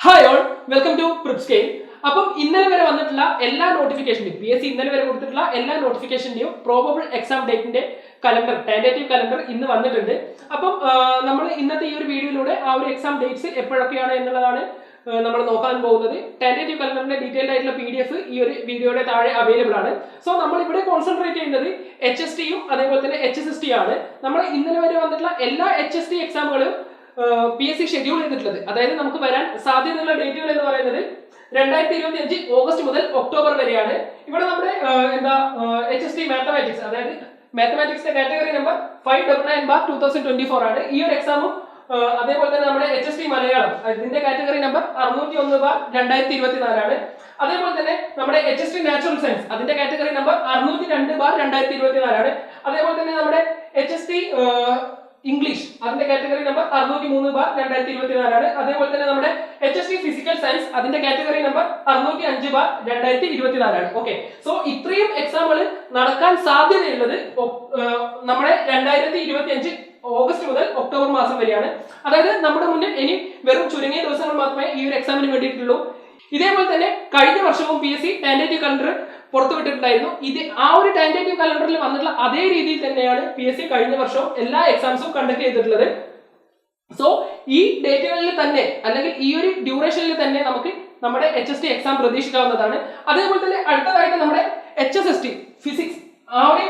Hi all welcome to preps game അപ്പം ഇന്നലെ വരെ വന്നിട്ടുള്ള എല്ലാ നോട്ടിഫിക്കേഷന്റെയും പി എസ് സി ഇന്നലെ വരെ കൊടുത്തിട്ടുള്ള എല്ലാ നോട്ടിഫിക്കേഷന്റെയും പ്രോബബിൾ എക്സാം ഡേറ്റിന്റെ കലണ്ടർ ടാൻഡേറ്റീവ് കലണ്ടർ ഇന്ന് വന്നിട്ടുണ്ട്. അപ്പം നമ്മൾ ഇന്നത്തെ ഈ ഒരു വീഡിയോയിലൂടെ ആ ഒരു എക്സാം ഡേറ്റ്സ് എപ്പോഴൊക്കെയാണ് എന്നുള്ളതാണ് നമ്മൾ നോക്കാൻ പോകുന്നത്. ടാൻഡേറ്റീവ് കലണ്ടറിന്റെ ഡീറ്റെയിൽഡ് ആയിട്ടുള്ള പി ഡി എഫ് ഈ ഒരു വീഡിയോയുടെ താഴെ അവൈലബിൾ ആണ്. സോ നമ്മൾ ഇവിടെ കോൺസെൻട്രേറ്റ് ചെയ്യുന്നത് എച്ച് എസ് ടിയും അതേപോലെ തന്നെ എച്ച് എസ് എസ് ടി ആണ് നമ്മൾ ഇന്നലെ വരെ വന്നിട്ടുള്ള എല്ലാ എച്ച് എസ് ടി എക്സാമുകളും പി എസ് സി ഷെഡ്യൂൾ ചെയ്തിട്ടുള്ളത്. അതായത് നമുക്ക് വരാൻ സാധ്യതയുള്ള ഡേറ്റുകൾ എന്ന് പറയുന്നത് രണ്ടായിരത്തി ഇരുപത്തി അഞ്ച് ഓഗസ്റ്റ് മുതൽ ഒക്ടോബർ വരെയാണ്. ഇവിടെ നമ്മുടെ എന്താ എച്ച് എസ് ടി മാത്തമാറ്റിക്സ് അതായത് മാത്തമാറ്റിക്സിന്റെ category number five double nine bar two thousand twenty four ആണ്. ഈ ഒരു എക്സാമും അതേപോലെ തന്നെ നമ്മുടെ എച്ച് എസ് ടി മലയാളം ഇതിന്റെ കാറ്റഗറി നമ്പർ അറുന്നൂറ്റി ഒന്ന് ബാർ രണ്ടായിരത്തി ഇരുപത്തിനാലാണ് അതേപോലെ തന്നെ നമ്മുടെ H S T natural science അതിന്റെ കാറ്റഗറി നമ്പർ അറുന്നൂറ്റി രണ്ട് ബാർ രണ്ടായിരത്തി ഇരുപത്തിനാലാണ് അതേപോലെ തന്നെ നമ്മുടെ H S T English category number അറുന്നൂറ്റി മൂന്ന് ബാർ രണ്ടായിരത്തി ഇരുപത്തിനാലാണ് അതേപോലെ തന്നെ നമ്മുടെ H S T physical science അതിന്റെ കാറ്റഗറി നമ്പർ അറുന്നൂറ്റി അഞ്ച് ബാർ രണ്ടായിരത്തി ഇരുപത്തിനാലാണ് ഓക്കെ സോ ഇത്രയും എക്സാമുകൾ നടക്കാൻ സാധ്യതയുള്ളത് നമ്മുടെ രണ്ടായിരത്തി ഇരുപത്തി അഞ്ച് ഓഗസ്റ്റ് മുതൽ ഒക്ടോബർ മാസം വരെയാണ്. അതായത് നമ്മുടെ മുന്നിൽ ഇനി വെറും ചുരുങ്ങിയ ദിവസങ്ങൾ മാത്രമേ ഈ ഒരു എക്സാമിന് വേണ്ടിയിട്ടുള്ളൂ. ഇതേപോലെ തന്നെ കഴിഞ്ഞ വർഷവും P S C tentative calendar പുറത്തുവിട്ടിട്ടുണ്ടായിരുന്നു. ഇത് ആ ഒരു ടാൻഡേറ്റീവ് കലണ്ടറിൽ വന്നിട്ടുള്ള അതേ രീതിയിൽ തന്നെയാണ് പി എസ് സി കഴിഞ്ഞ വർഷവും എല്ലാ എക്സാംസും കണ്ടക്ട് ചെയ്തിട്ടുള്ളത്. സോ ഈ ഡേറ്റുകളിൽ തന്നെ അല്ലെങ്കിൽ ഈ ഒരു ഡ്യൂറേഷനിൽ തന്നെ നമുക്ക് നമ്മുടെ എച്ച് എസ് ടി എക്സാം പ്രതീക്ഷിക്കാവുന്നതാണ്. അതേപോലെ തന്നെ അടുത്തതായിട്ട് നമ്മുടെ H S S T physics ആ ഒരു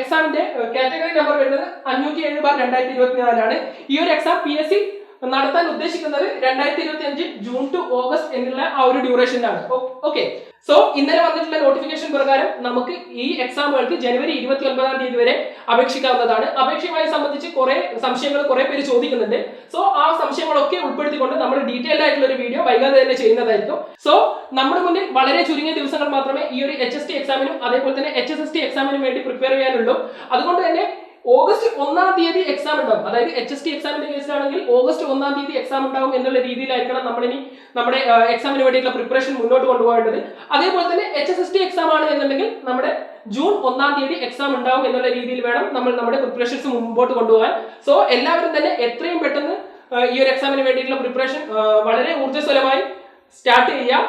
എക്സാമിന്റെ കാറ്റഗറി നമ്പർ വരുന്നത് അഞ്ഞൂറ്റി ഏഴ് ബാർ രണ്ടായിരത്തി ഇരുപത്തിനാലാണ് ഈ ഒരു എക്സാം പി എസ് സി നടത്താൻ ഉദ്ദേശിക്കുന്നത് രണ്ടായിരത്തി ഇരുപത്തി അഞ്ച് ജൂൺ ടു ഓഗസ്റ്റ് എന്നുള്ള ആ ഒരു ഡ്യൂറേഷനിലാണ് ഓക്കെ സോ ഇന്നലെ വന്നിട്ടുള്ള നോട്ടിഫിക്കേഷൻ പ്രകാരം നമുക്ക് ഈ എക്സാമുകൾക്ക് ജനുവരി ഇരുപത്തി ഒൻപതാം തീയതി വരെ അപേക്ഷിക്കാവുന്നതാണ്. അപേക്ഷയുമായി സംബന്ധിച്ച് കുറെ സംശയങ്ങൾ കുറെ പേര് ചോദിക്കുന്നുണ്ട്. സോ ആ സംശയങ്ങളൊക്കെ ഉൾപ്പെടുത്തിക്കൊണ്ട് നമ്മൾ ഡീറ്റെയിൽഡ് ആയിട്ടുള്ള ഒരു വീഡിയോ വൈകാതെ തന്നെ ചെയ്യുന്നതായിരിക്കും. സോ നമ്മുടെ മുന്നിൽ വളരെ ചുരുങ്ങിയ ദിവസങ്ങൾ മാത്രമേ ഈ ഒരു എച്ച് എസ് ടി എക്സാമിനും അതേപോലെ തന്നെ എച്ച് എസ് എസ് ടി എക്സാമിനും വേണ്ടി പ്രിപ്പയർ ചെയ്യാനുള്ളൂ. അതുകൊണ്ട് തന്നെ ഓഗസ്റ്റ് ഒന്നാം തീയതി എക്സാം ഉണ്ടാവും. അതായത് എച്ച് എസ് ടി എക്സാമിന്റെ കേസിലാണെങ്കിൽ ഓഗസ്റ്റ് ഒന്നാം തീയതി എക്സാം ഉണ്ടാവും എന്നുള്ള രീതിയിലായിരിക്കണം നമ്മളിനി നമ്മുടെ എക്സാമിന് വേണ്ടിയിട്ടുള്ള പ്രിപ്പറേഷൻ മുന്നോട്ട് കൊണ്ടുപോകേണ്ടത്. അതേപോലെ തന്നെ H S S T exam ആണ് എന്നുണ്ടെങ്കിൽ നമ്മുടെ ജൂൺ ഒന്നാം തീയതി എക്സാം ഉണ്ടാവും എന്നുള്ള രീതിയിൽ വേണം നമ്മൾ നമ്മുടെ പ്രിപ്പറേഷൻസ് മുമ്പോട്ട് കൊണ്ടുപോകാൻ. സോ എല്ലാവരും തന്നെ എത്രയും പെട്ടെന്ന് ഈ ഒരു എക്സാമിന് വേണ്ടിയിട്ടുള്ള പ്രിപ്പറേഷൻ വളരെ ഊർജസ്വലമായി സ്റ്റാർട്ട് ചെയ്യാം